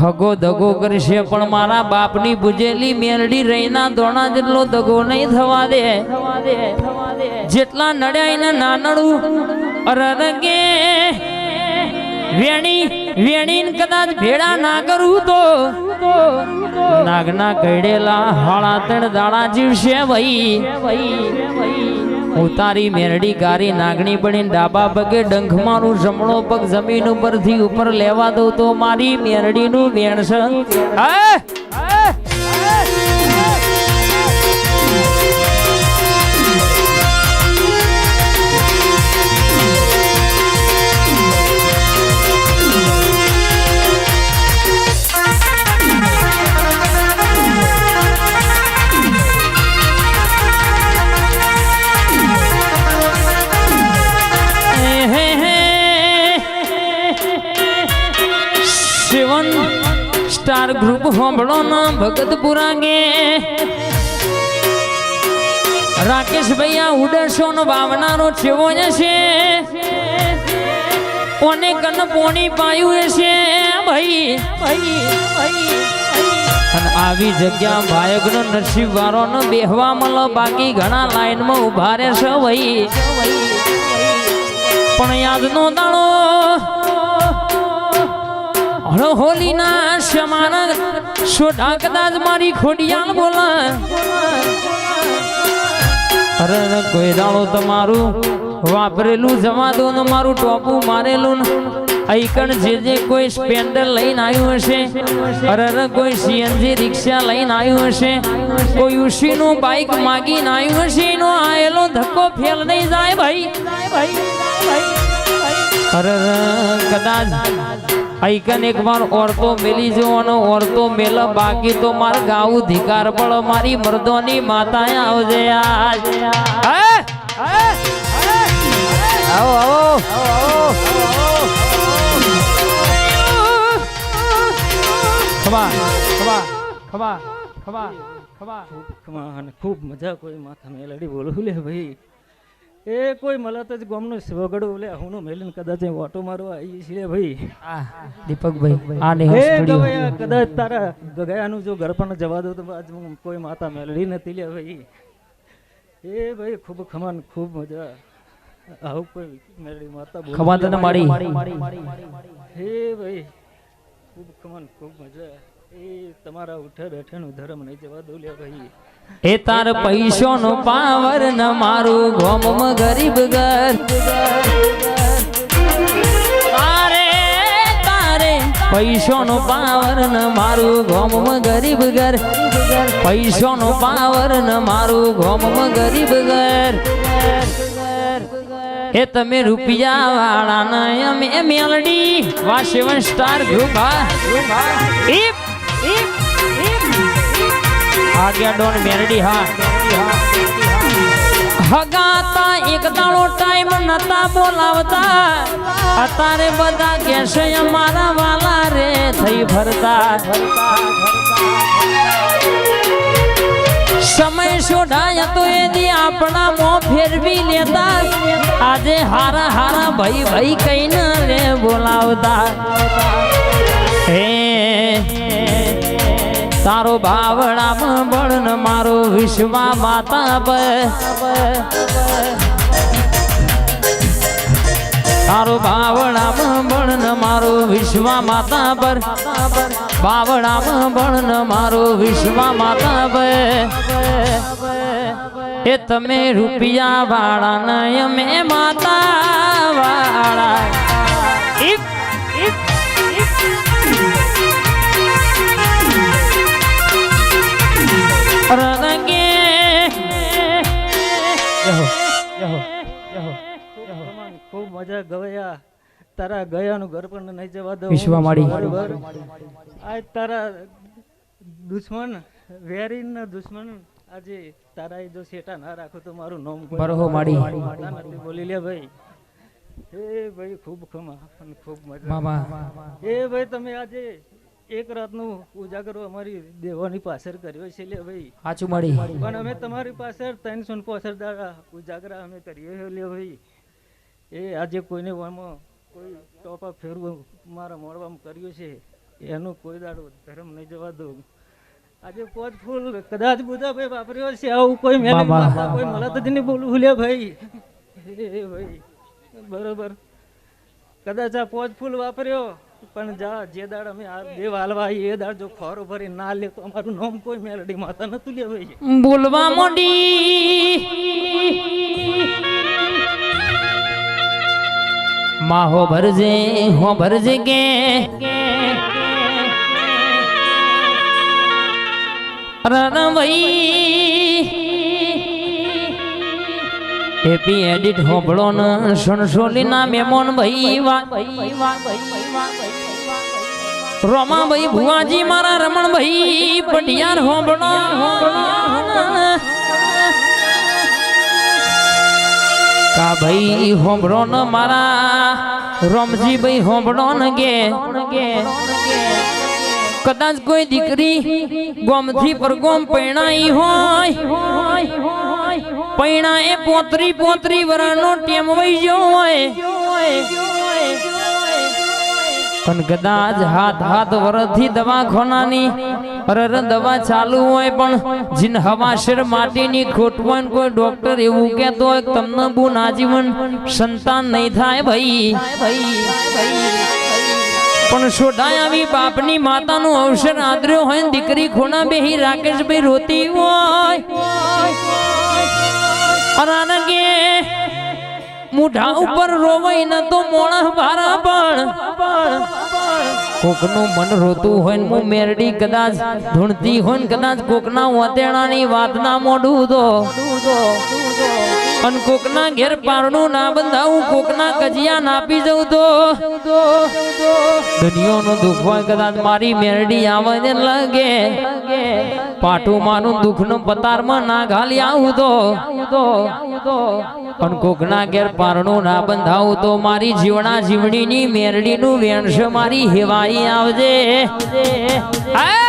હગો દગો કરશે, પણ મારા બાપની બુજેલી મેલડી રહીના દોણા જેટલો દગો નહીં થવા દે. જેટલા નડ્યા એને નાનડું અરરગે. વેણી, વેણીન કદાચ ભેડા ના કરું તો નાગના કઈડેલા હાળા તણ દાડા જીવશે ભાઈ ઉતારી મેરડી ગારી નાગણી બની ડાબા પગે ડંખ મારું જમણો પગ જમીન ઉપરથી ઉપર લેવા દઉં તો મારી મેરડીનું વેણ ગ્રુપ હોંભળો ના ભગત પુરાંગે. રાકેશ ભૈયા ઉડસો નો ભાવનારો છેવો છે. કોને કન પોણી પાયું છે ભાઈ ભાઈ ભાઈ અને આવી જગ્યા ભાયક નો નસીબ વાળો નો બેહવા મળો બાકી ઘણા લાઈનમાં ઊભા રહેશે ભાઈ પણ યાદ નો દાણો હળો હોલીના સમાન છોટા કદાચ મારી ખોડિયાલ બોલા. અરે કોઈ દાળો તમારું વાપરેલું જવા દો ને મારું ટોપું મારેલું ને આઈકણ જે જે કોઈ સ્પેન્ડર લઈને આવ્યું હશે, અરે કોઈ સીએનજી રિક્ષા લઈને આવ્યું હશે, કોઈ ઉશીનું બાઇક માગીને આવ્યું હશે, એનો આયેલો ધક્કો ફેલ નહીં જાય ભાઈ. અરે કદાચ આઈકન એક વાર ઓરતો મેલી જવાનો ઓરતો મેલ બાકી તો માર ગાવું ધિકાર પડ મારી મર્દોની માતા આવજે? આવો આવો. ખબા ખબા ખબા ખબા ખમા ખૂબ મજા. કોઈ માથા મેલડી બોલું લે ભાઈ. એ કોઈ મળત જ ગોમનું વગડું લે હું મેલીને કદાચ ઓટો મારવા આવી છીએ ભાઈ. દીપકભાઈ આ નેહા કદાચ તારા ગગયાનું જો ઘર પણ જવા દો તો આજ કોઈ માતા મેલડી નથી લે ભાઈ. એ ભાઈ ખૂબ ખમાન ખૂબ મજા. આવું કોઈ મેલડી માતા લે તને. મારી. હે ભાઈ ખૂબ ખમાન ખૂબ મજા. એ તમારા ઉઠે બેઠેનું ધર્મ નહીં જવા દો લે ભાઈ. એ તાર પૈસો નો પાવર ન મારું ગોમ ગરીબ ઘર. તારે તારે પૈસો નો પાવર ન મારું ગોમ ગરીબ ઘર. પૈસો નો પાવર ન મારું ગોમ ગરીબ ઘર. એ તમે રૂપિયા વાળા ના અમે મેલડી વા સેવન સ્ટાર ગ્રુપ આગ્યા ડોન મેરડી હા હગાતા એક દાડો ટાઈમ નતા બોલાવતા. અતારે બધા કેશે અમારા વાલા રે થઈ ભરતા સમય શોધાય તો એની આપણા મો ફેરવી લેતા. આજે હારા હારા ભાઈ ભાઈ કહીને રે બોલાવતા. હે તારો બાવળામાં બળન મારો વિશ્વા માતા તારો બાવળામાં બળન મારો વિશ્વા માતા પર બાવળામાં બળન મારો વિશ્વા માતા એ તમે રૂપિયા વાળા ને અમે માતા વાળા. મજા ગવયા તારા ગયાનું ઘર પણ નહીં જવા દો વિશ્વા માડી. આ તારા દુશ્મન વેરીના દુશ્મન આજે તારા જો સેટા ના રાખો તો મારું નામ બરહો માડી. બોલી લે ભાઈ. એ ભાઈ ખૂબ ખમા ખૂબ મજા. એ ભાઈ તમે આજે એક રાતનું ઉજાગરો અમારી દેવાની પાછળ કર્યો છે લે ભાઈ. સાચું મળી પણ અમે તમારી પાછળ ત્રણસો ને પાછળ દાડા ઉજાગરા અમે કરીએ લે ભાઈ. એ આજે કોઈને આમાં કોઈ ટોપા ફેરવું મારા મોડવામાં કર્યું છે એનું કોઈ દાડો ધર્મ નહીં જવા દઉં. આજે પોત ફૂલ કદાચ બુધા ભાઈ વાપર્યો છે આવું કોઈ મેલે. કોઈ મળત જ નહીં બોલું ભૂલ્યા ભાઈ. એ ભાઈ બરોબર. કદાચ આ પોત ફૂલ વાપર્યો પણ જા જે દાડ અમે આ દેવ હાલવા એ દાડ જો ખોરો ભરી ના લે તો અમારું નામ કોઈ મેલડી માતા નતું લેવાય. ભાઈ બોલવા મોડી. માહો ભરજે, હો ભરજે કે. હેપી એડિટ હોભળો ન સણસોલી ના મેમોન ભાઈ રોમા રોમાભાઈ ભુવાજી, મારા રમણભાઈ પટિયાર હોબળો કા ભાઈ હોમરો ન મારા, રોમજીભાઈ હોમરો ન ગે. કદાચ કોઈ દીકરી ગોમથી પર ગોમ પૈણાઈ હોય પૈણા એ પોતરી પોતરી વરાનો ટેમ વહી ગયો હોય. પણ કદાચ હાથ હાથ વરથી દવાખાનાની અરર દવા ચાલુ હોય પણ જીન હવાશેર માટીની ખોટ ને કોઈ ડોક્ટર એવું કહેતો હોય તમને બહુ નાજીવન સંતાન નહીં થાય ભાઈ. પણ શોધાય આવી બાપની માતાનું અવસર આદર્યો હોય ને દીકરી ખોના બેહી રાકેશભાઈ રોતી હોય. અરાનગે મુઢા ઉપર રોવાય ન તો મોણા ભારા પણ. કોકનું મન રોતું હોય ને હું મેરડી કદાચ ધૂણતી હોય ને કદાચ કોકના વતેણાની વાત ના મોઢું તો અને કોકના ઘેર પારણું ના બંધાવું, કોકના કજિયા નાપી જઉં તો. દુનિયાનો દુઃખ હોય કદાચ મારી મેરડી આવે ને લાગે. પાટું માનું દુઃખનું પતારમાં ના ઘાલી આવું તો. પણ કોકના ઘેર પારણું ના બંધાવું તો મારી જીવણા જીવણીની મેરડીનું વેણશ મારી હેવાઈ આવજે. આ!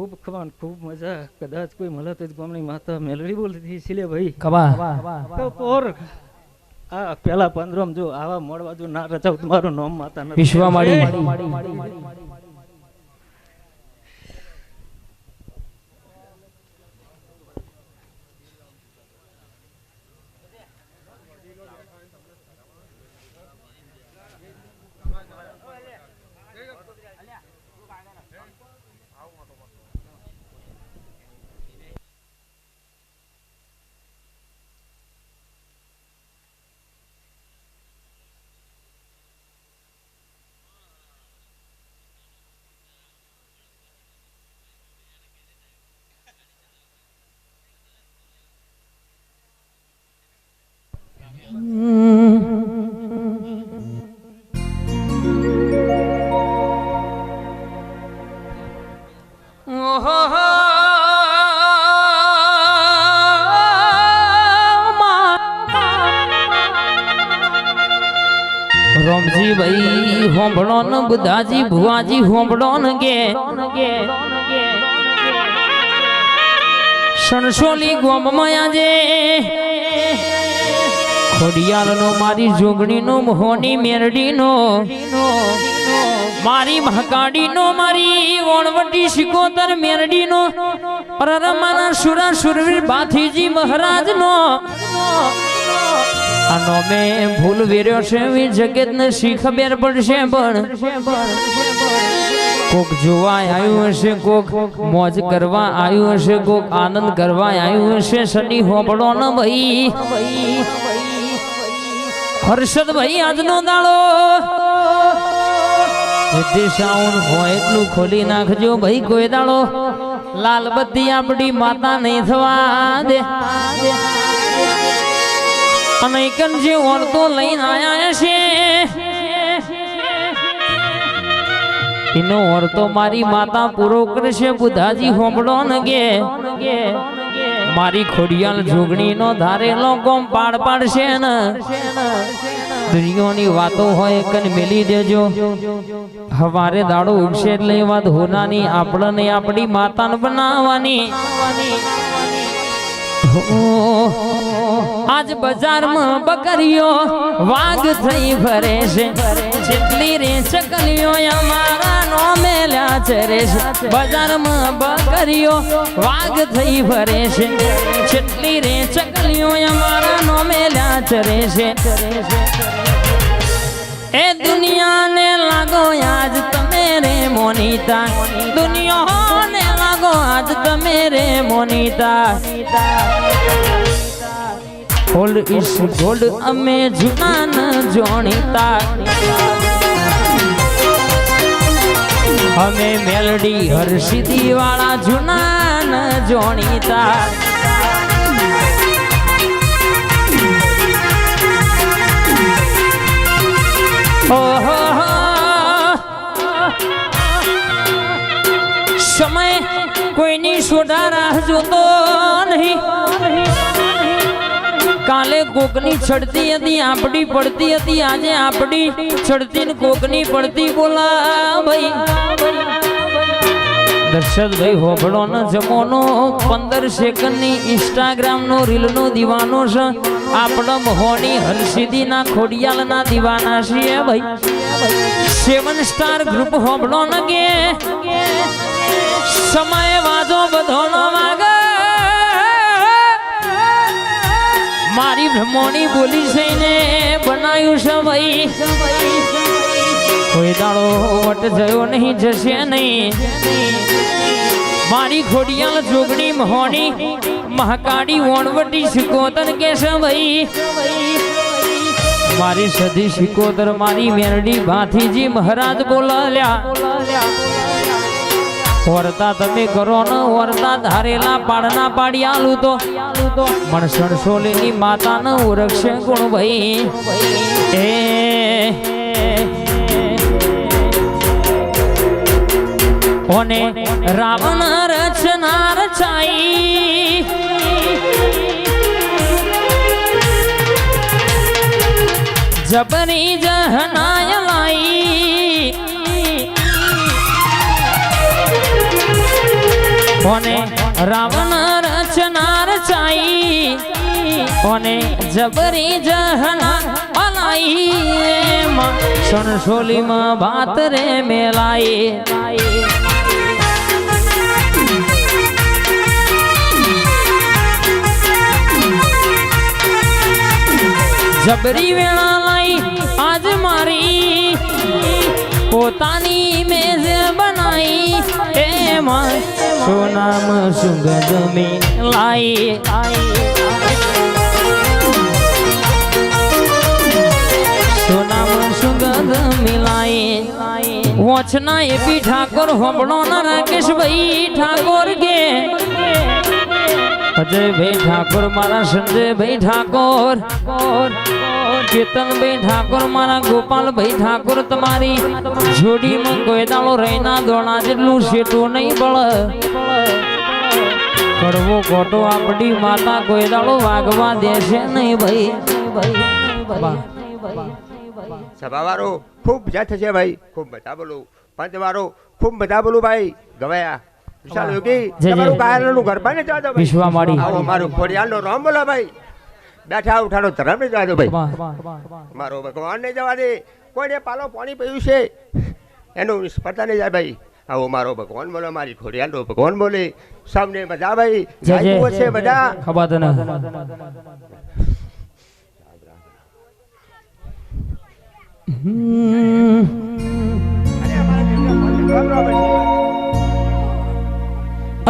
ખૂબ ખવાન ખૂબ મજા. કદાચ કોઈ મળે તો ગામની માતા મેલડી બોલતી સિલે ભાઈ. તો પોર આ પેલા પંદરમ જો આવા મોડવા જો ના રચાવ તમારું નામ માતા નથી. વિશ્વમાળી. ન બુધાજી ભુવાજી હોંભળો ન ગે. સણસોલી ગોમમાં આજે. ખોડિયાલનો મારી જોગણીનો, મોહની મેરડીનો. મારી મહાકાડીનો મારી વણવટી શિકોતર મેરડીનો. પરરમાના સુરા સુરવીર બાથીજી મહારાજનો. આનો મેં ભૂલ વેર્યો છે એ જગતને શી ખબર પડશે પણ. કોક જોવા આવ્યું હશે, કોક મોજ કરવા આવ્યું હશે, કોક આનંદ કરવા આવ્યું હશે શનિ હોબળો ન ભાઈ. હર્ષદ ભાઈ આજનો દાડો. દિશાઉન હોય એટલું ખોલી નાખજો ભાઈ, કોઈ દાડો. લાલ બત્તી આપણી માતા નહીં થવા દે. અને જે ઓરતો લઈને આયા છે એનો ઓરતો મારી માતા પૂરો કરશે બુધાજી હોમડો કે મારી ખોડિયાલ જોગણી નો ધારેલો ગોમ પાડ પાડશે ને દુનિયાની વાતો હોય કન મેલી દેજો હવારે દાડો ઉગશે એટલે વાત હોનાની આપણને આપણી માતાને બનાવવાની આજ બજારમાં બકરીઓ વાઘ થઈ ફરે છે જેટલી રે ચકલીઓ અમારા નો મેલ્યા ચરે છે બજારમાં બકરીઓ વાઘ થઈ ફરે છે જેટલી રે ચકલીઓ અમારા નો મેલ્યા ચરે છે એ દુનિયાને લાગો આજ તમે રે મોનીતા દુનિયાને લાગો આજ તમે રે મોનીતા ગોલ્ડ ઇસ ગોલ્ડ અમે જુના જોણીતા. અમે મેલડી હર્ષિદી વાળા જુનાન જોણીતા. કોઈની રાહ જોતો નહીં. કાલે કોકની છડતી હતી આપડી પડતી હતી, આજે આપડી છડતી ને કોકની પડતી બોલા ભાઈ દર્શકભાઈ હોબળો ન જમોનો પંદર સેકન્ડની ઇન્સ્ટાગ્રામ નો રીલ નો દીવાનો છે. આપણો મહોની હરસિદ્ધિના ખોડિયાલના દીવાના છીએ ભાઈ. સેવન સ્ટાર ગ્રુપ હોભળો ન ગે સમય વાંધો બધો નો મારી બ્રહ્મોની બોલી છે બનાવ્યું છે ભાઈ કોઈ દાડો વટ જયો નહીં, જશે નહીં. મારી ખોડિયાલ જોગણી મહોની મહાકાળી વણવટી શિકોતર કે છે મારી સધી શિકોતર મારી મેરડી ભાથીજી મહારાજ બોલાલ્યા. વરતા તમે કરો ન વરતા ધારેલા પાડના પાડી લૂતો તો મણસણ સોલીની માતા ન ઓળખશે ગુણ ભાઈ. એ, ઓને રાવણ રચના રચાઈ જબરી જહનાય ઓને રાવણ રચના રચાઈ ઓને જબરી જહના અલાઈ સણસોલીમાં ભાત રે મેલાઈ. જબરી વેળા લઈ આજ મારી. પોતાની મેજર એમાં સોનામ સુગંધ મી લાઈ. સોનામ સુગંધ મિલાઈ વોચના એપી ઠાકોર હોબળો ના રાકેશભાઈ ઠાકોર ગે અજયભાઈ ઠાકોર, મારા સંજયભાઈ ઠાકોર. ચેતનભાઈ ઠાકોર, મારા ગોપાલભાઈ ઠાકોર, તમારી જોડીમાં કોઈ દાળો રહીના દોણા જેટલું શેઠું નહીં બળ. કડવો કોટો આપડી માતા કોઈ દાળો વાગવા દેશે નહીં ભાઈ. સભાવાળો, ખૂબ જથ છે ભાઈ. ખૂબ બધા બોલું. પંચવાળો, ખૂબ બધા બોલું ભાઈ. ગવાયા. વિશાલ યોગી. તમારું કાયરનું ઘર બને જવા ભાઈ. વિશ્વામાળી. આવો મારું ખોડિયાલનો રામ બોલો ભાઈ. બેઠા ઉઠાનો ધરમ ને દો ભાઈ. મારો ભગવાન ને જવા દે. કોઈને પાલો પાણી પીયું છે? એનું નિષ્ફળતા નહીં જાય ભાઈ. આવો મારો ભગવાન બોલો મારી ખોડિયાલનો ભગવાન બોલે. સૌને બધા ભાઈ જય છે બધા. ખબર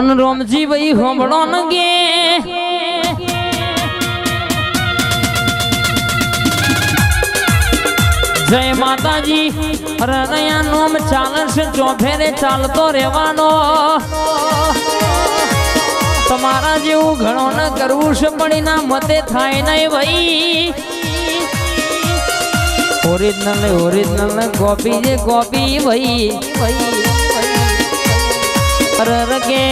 અને રોમજી ભાઈ હોમળો ન ગે જય માતાજી, હરણયા નોમ ચાલશે ચોફેરે ચાલતો રહેવાનો. તમારા જેવું ઘણો ન કરવું છે, પણ એના મતે થાય નહીં ભાઈ. ઓરિજિનલ ઓરિજિનલ કોપી જે કોપી ભાઈ. અરે અરે કે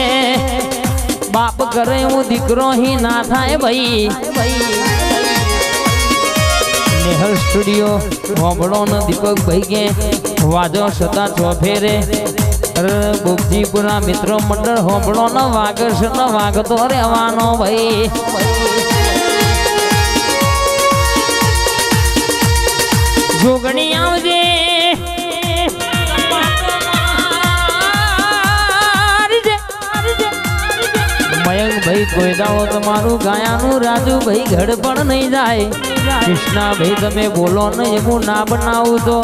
બાપ કરે હું દીકરો હી ના થાય ભાઈ. નેહલ સ્ટુડિયો હોબળો દીપક ભાઈ કે વાજો સદા ચોફેરે ગોગજીપુરા મિત્રો મંડળ હોબળો ન વાગશ ન વાગતો રહેવાનો ભાઈ. જોગણી આવજે. મયંકભાઈ કોઈ દાડો તમારું ગાયાનું રાજુભાઈ ઘડ પણ નહીં જાય. કૃષ્ણાભાઈ તમે બોલો ને એવું ના બનાવું તો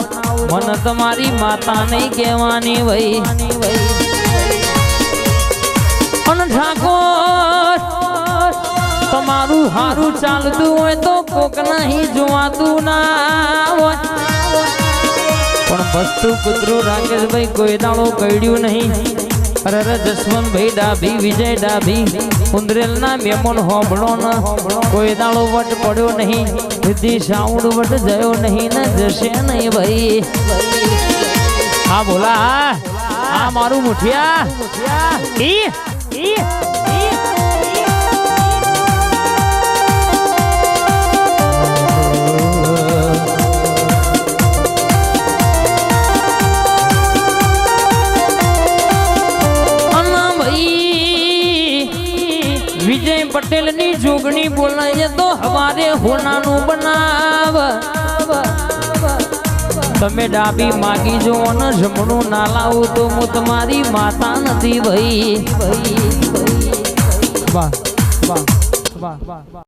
મને તમારી માતા નહીં કહેવાની ભાઈ તમારું હારું ચાલતું હોય તો કોક નહીં જોવાતું ના હોય. પણ વસ્તુ કૂતરું રાકેશભાઈ, કોઈ દાડો કડ્યું નહીં. અરે અરે જસવંતભાઈ ડાભી, વિજય ડાભી ઉંદરેલના મેમોન હોબળો ન. કોઈ દાળો વટ પડ્યો નહીં સિદ્ધિ સાઉન્ડ વટ જયો નહીં ને. જશે નહીં ભાઈ. હા, બોલા હા, મારું મુઠિયા. ઈ ઈ. જોગણી બોલાય તો હવારે હોનાનું બનાવ. તમે ડાબી માગી જો ને જમણું ના લાવું તો હું તમારી માતા નથી ભાઈ. વાહ વાહ વાહ વાહ.